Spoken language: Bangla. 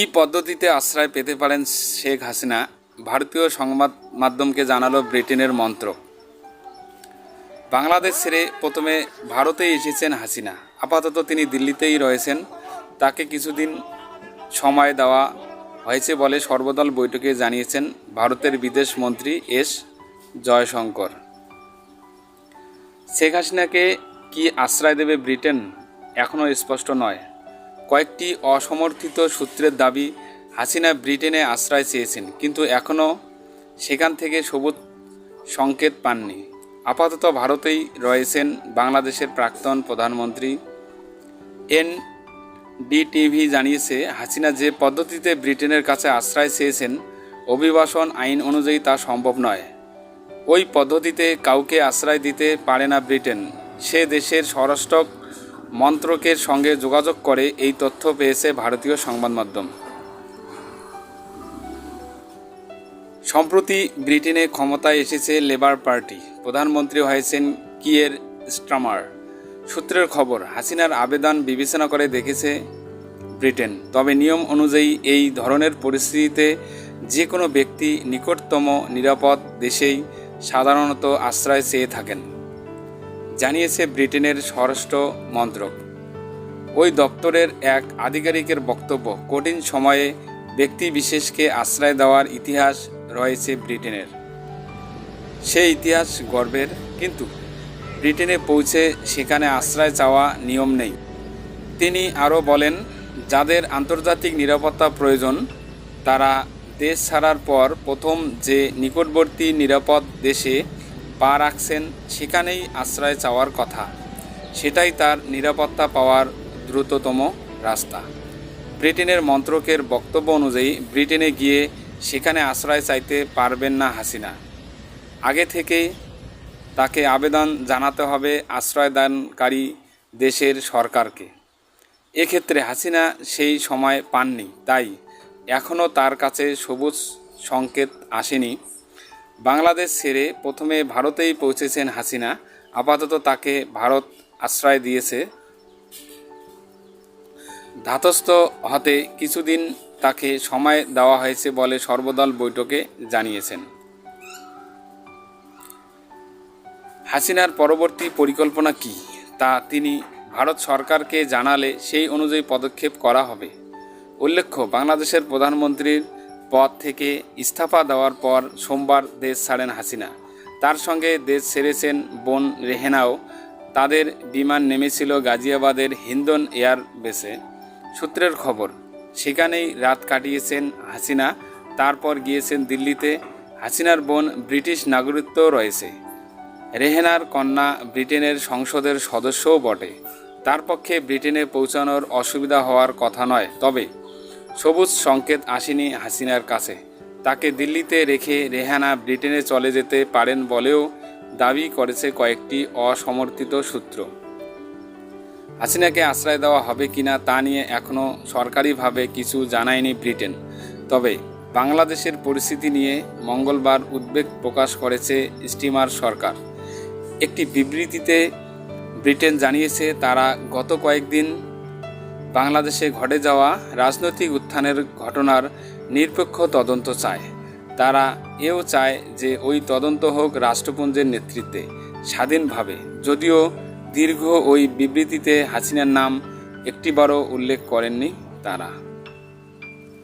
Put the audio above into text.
কি পদ্ধতিতে আশ্রয় পেতে পারেন শেখ হাসিনা? ভারতীয় সংবাদ মাধ্যমকে জানালো ব্রিটেনের মন্ত্রক বাংলাদেশ ছেড়ে প্রথমে ভারতে এসেছেন হাসিনা। আপাতত তিনি দিল্লিতেই রয়েছেন। তাকে কিছুদিন সময় দেওয়া হয়েছে বলে সর্বদল বৈঠকে জানিয়েছেন ভারতের বিদেশ মন্ত্রী এস জয়শঙ্কর। শেখ হাসিনাকে কি আশ্রয় দেবে ব্রিটেন? এখনও স্পষ্ট নয়। কয়েকটি অসমর্থিত সূত্রের দাবি, হাসিনা ব্রিটেনে আশ্রয় চেয়েছেন, কিন্তু এখনও সেখান থেকে সবুজ সংকেত পাননি। আপাতত ভারতেই রয়েছেন বাংলাদেশের প্রাক্তন প্রধানমন্ত্রী। এন ডিটিভি জানিয়েছে, হাসিনা যে পদ্ধতিতে ব্রিটেনের কাছে আশ্রয় চেয়েছেন, অভিবাসন আইন অনুযায়ী তা সম্ভব নয়। ওই পদ্ধতিতে কাউকে আশ্রয় দিতে পারে না ব্রিটেন। সে দেশের স্বরাষ্ট্র মন্ত্রকের সঙ্গে যোগাযোগ করে এই তথ্য পেয়েছে ভারতীয় সংবাদ মাধ্যম। সম্প্রতি ব্রিটেনে ক্ষমতায় এসেছে লেবার পার্টি। প্রধানমন্ত্রী হয়েছেন কিয়ের স্ট্রামার সূত্রের খবর, হাসিনার আবেদন বিবেচনা করে দেখেছে ব্রিটেন। তবে নিয়ম অনুযায়ী এই ধরনের পরিস্থিতিতে যে কোনো ব্যক্তি নিকটতম নিরাপদ দেশেই সাধারণত আশ্রয় চেয়ে থাকেন। জানিয়েছে ব্রিটেনের স্বরাষ্ট্র মন্ত্রক। ওই দপ্তরের এক আধিকারিকের বক্তব্য, কঠিন সময়ে ব্যক্তি বিশেষকে আশ্রয় দেওয়ার ইতিহাস রয়েছে ব্রিটেনের। সেই ইতিহাস গর্বের, কিন্তু ব্রিটেনে পৌঁছে সেখানে আশ্রয় চাওয়া নিয়ম নেই। তিনি আরও বলেন, যাদের আন্তর্জাতিক নিরাপত্তা প্রয়োজন, তারা দেশ ছাড়ার পর প্রথম যে নিকটবর্তী নিরাপদ দেশে পা রাখছেন সেখানেই আশ্রয় চাওয়ার কথা। সেটাই তার নিরাপত্তা পাওয়ার দ্রুততম রাস্তা। ব্রিটেনের মন্ত্রকের বক্তব্য অনুযায়ী ব্রিটেনে গিয়ে সেখানে আশ্রয় চাইতে পারবেন না হাসিনা। আগে থেকেই তাকে আবেদন জানাতে হবে আশ্রয়দানকারী দেশের সরকারকে। এক্ষেত্রে হাসিনা সেই সময় পাননি, তাই এখনও তার কাছে সবুজ সংকেত আসেনি। বাংলাদেশ ছেড়ে প্রথমে ভারতেই পৌঁছেছেন হাসিনা। আপাতত তাকে ভারত আশ্রয় দিয়েছে। ধাতস্থ হতে কিছুদিন তাকে সময় দেওয়া হয়েছে বলে সর্বদল বৈঠকে জানিয়েছেন। হাসিনার পরবর্তী পরিকল্পনা কি? তা তিনি ভারত সরকারকে জানালে সেই অনুযায়ী পদক্ষেপ করা হবে। উল্লেখ্য, বাংলাদেশের প্রধানমন্ত্রীর পদ থেকে ইস্তফা দেওয়ার পর সোমবার দেশ ছাড়েন হাসিনা। তার সঙ্গে দেশ ছেড়েছেন বোন রেহেনাও। তাদের বিমান নেমেছিল গাজিয়াবাদের হিন্দন এয়ারবেসে সূত্রের খবর, সেখানেই রাত কাটিয়েছেন হাসিনা, তারপর গিয়েছেন দিল্লিতে। হাসিনার বোন ব্রিটিশ নাগরিকত্ব রয়েছে। রেহেনার কন্যা ব্রিটেনের সংসদের সদস্যও বটে। তার পক্ষে ব্রিটেনে পৌঁছানোর অসুবিধা হওয়ার কথা নয়। তবে সবুজ সংকেত আসেনি হাসিনার কাছে। তাকে দিল্লিতে রেখে রেহানা ব্রিটেনে চলে যেতে পারেন বলেও দাবি করেছে কয়েকটি অসমর্থিত সূত্র। হাসিনাকে আশ্রয় দেওয়া হবে কিনা তা নিয়ে এখনও সরকারিভাবে কিছু জানায়নি ব্রিটেন। তবে বাংলাদেশের পরিস্থিতি নিয়ে মঙ্গলবার উদ্বেগ প্রকাশ করেছে স্টিমার সরকার। একটি বিবৃতিতে ব্রিটেন জানিয়েছে, তারা গত কয়েকদিন বাংলাদেশে ঘটে যাওয়া রাজনৈতিক উত্থানের ঘটনার নিরপেক্ষ তদন্ত চায়। তারা এও চায় যে ওই তদন্ত হোক রাষ্ট্রপুঞ্জের নেতৃত্বে, স্বাধীনভাবে। যদিও দীর্ঘ ওই বিবৃতিতে হাসিনার নাম একটিবারও উল্লেখ করেননি তারা।